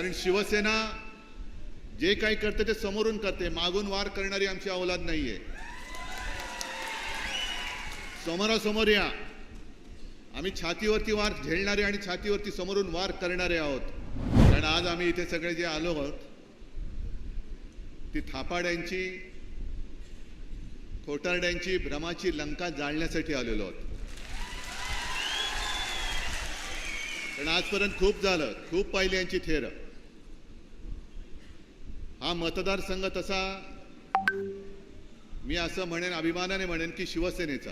कारण शिवसेना जे काही करते ते समोरून करते. मागून वार करणारी आमची अवलाद नाहीये. समोरासमोर या. आम्ही छातीवरती वार झेलणारे आणि छातीवरती समोरून वार करणारे आहोत. कारण आज आम्ही इथे सगळे जे आलो आहोत ती थापाड्यांची खोटारड्यांची भ्रमाची लंका जाळण्यासाठी आलेलो आहोत. कारण आजपर्यंत खूप झालं. खूप पाहिली यांची थेर. हा मतदारसंघ तसा मी असं म्हणेन अभिमानाने म्हणेन की शिवसेनेचा.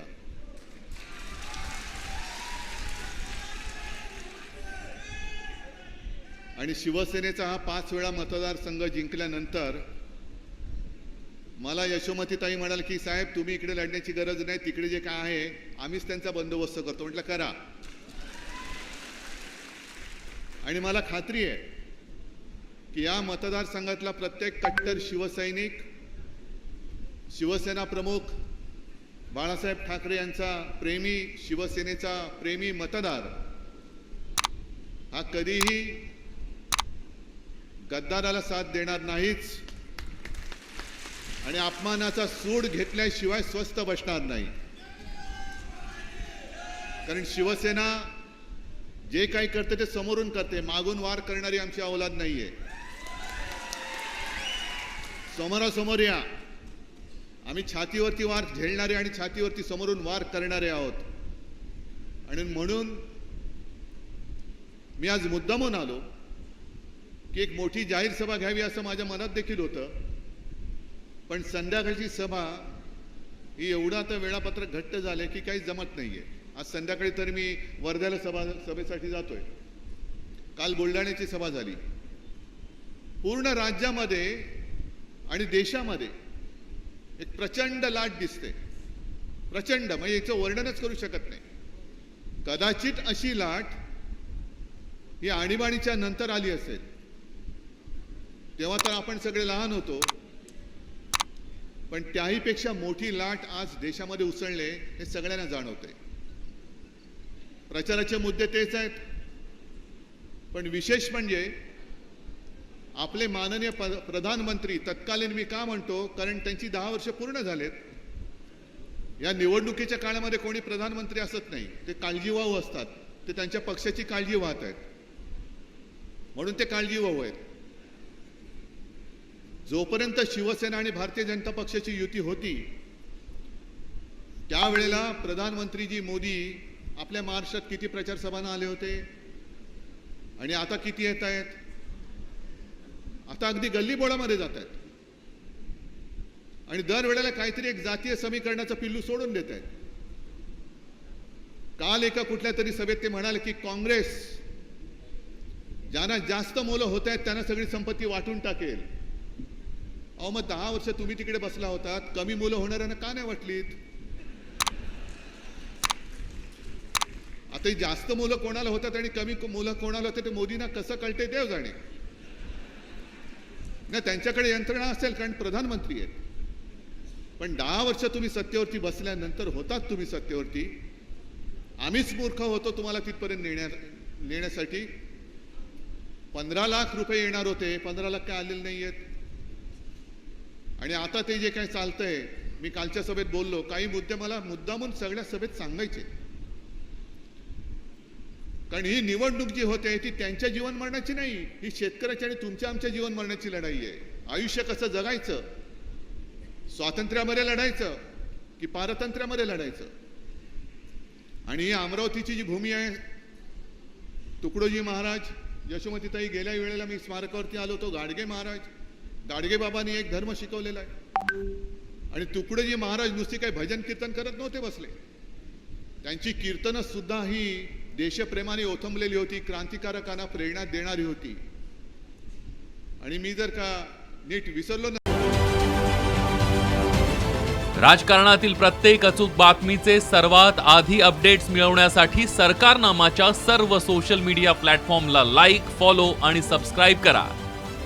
आणि शिवसेनेचा हा पाच वेळा मतदारसंघ जिंकल्यानंतर मला यशोमतीताई म्हणाल की साहेब तुम्ही इकडे लढण्याची गरज नाही तिकडे जे काय आहे आम्हीच त्यांचा बंदोबस्त करतो. म्हटलं करा. आणि मला खात्री आहे की या मतदारसंघातला प्रत्येक कट्टर शिवसैनिक शिवसेना प्रमुख बाळासाहेब ठाकरे यांचा प्रेमी शिवसेनेचा प्रेमी मतदार हा कधीही गद्दाराला साथ देणार नाहीच आणि अपमानाचा सूड घेतल्याशिवाय स्वस्थ बसणार नाही. कारण शिवसेना जे काही करते ते समोरून करते मागून वार करणारी आमची अवलाद नाहीये. समोरासमोर या. आम्ही छातीवरती वार झेलणारे आणि छातीवरती समोरून वार करणारे आहोत. आणि म्हणून मी आज मुद्दामून आलो की एक मोठी जाहीर सभा घ्यावी असं माझ्या मनात देखील होतं. पण संध्याकाळची सभा ही एवढं आता वेळापत्रक घट्ट झालं की काही जमत नाही आहे आज संध्याकाळी तर मी वर्ध्याला सभा सभेसाठी जातोय. काल बुलढाण्याची सभा झाली. पूर्ण राज्यामध्ये आणि देशामध्ये एक प्रचंड लाट दिसते. प्रचंड म्हणजे याचं वर्णनच करू शकत नाही. कदाचित अशी लाट ही आणीबाणीच्या नंतर आली असेल. तेव्हा तर आपण सगळे लहान होतो. पण त्याहीपेक्षा मोठी लाट आज देशामध्ये उसळले हे सगळ्यांना जाणवते. प्रचाराचे मुद्दे तेच आहेत. पण विशेष म्हणजे आपले माननीय प- प्रधानमंत्री तत्कालीन मी का म्हणतो? कारण त्यांची दहा वर्ष पूर्ण झालेत. या निवडणुकीच्या काळामध्ये कोणी प्रधानमंत्री असत नाही. ते काळजीवाहू असतात. ते त्यांच्या पक्षाची काळजी वाहत आहेत. म्हणून ते काळजीवाहू आहेत. जोपर्यंत शिवसेना आणि भारतीय जनता पक्षाची युती होती त्यावेळेला प्रधानमंत्रीजी मोदी आपल्या महाराष्ट्रात किती प्रचार सभांना आले होते? आणि आता किती येत आहेत? आता अगदी गल्लीबोळामध्ये जात आहेत. आणि दरवेळेला काहीतरी एक जातीय समीकरणाचं पिल्लू सोडून देत आहेत. काल एका कुठल्या तरी सभेत ते म्हणाले की काँग्रेस ज्यांना जास्त मुलं होत आहेत त्यांना सगळी संपत्ती वाटून टाकेल. अहो मग दहा वर्ष तुम्ही तिकडे बसला होतात कमी मुलं होणाऱ्यांना का नाही वाटलीत? आता जास्त मुलं कोणाला होतात आणि कमी मुलं कोणाला होतात ते मोदींना कसं कळते देव जाणे नाही त्यांच्याकडे यंत्रणा असेल कारण प्रधानमंत्री आहेत. पण दहा वर्ष तुम्ही सत्तेवरती बसल्यानंतर होतात तुम्ही सत्तेवरती. आम्हीच मूर्ख होतो तुम्हाला तिथपर्यंत नेण्या नेण्यासाठी. पंधरा लाख रुपये येणार होते पंधरा लाख काय आलेले नाही आहेत आणि आता ते जे काही चालतंय मी कालच्या सभेत बोललो काही मुद्दे मला मुद्दामून सगळ्या सभेत सांगायचे. कारण ही निवडणूक जी होते ती त्यांच्या जीवन मरणाची नाही ही शेतकऱ्याची आणि तुमच्या आमच्या जीवन मरणाची लढाई आहे. आयुष्य कसं जगायचं? स्वातंत्र्यामध्ये लढायचं की पारतंत्र्यामध्ये लढायचं? आणि ही अमरावतीची जी भूमी आहे तुकडोजी महाराज यशोमतीताई गेल्या वेळेला मी स्मारकावरती आलो होतो गाडगे महाराज. गाडगे बाबांनी एक धर्म शिकवलेला आहे. आणि तुकडोजी महाराज नुसती काही भजन कीर्तन करत नव्हते बसले. त्यांची कीर्तनंसुद्धा ही देशप्रेमाने ओथंबलेली होती क्रांतिकारकांना प्रेरणा देणारी होती. आणि मी जर का नीट विसरलो राजकारणातील प्रत्येक अचूक बातमीचे सर्वात आधी अपडेट्स मिळवण्यासाठी सरकारनामाच्या सर्व सोशल मीडिया प्लॅटफॉर्मला लाईक फॉलो आणि सबस्क्राईब करा.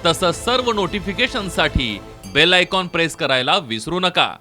तसंच सर्व नोटिफिकेशनसाठी बेल आयकॉन प्रेस करायला विसरू नका.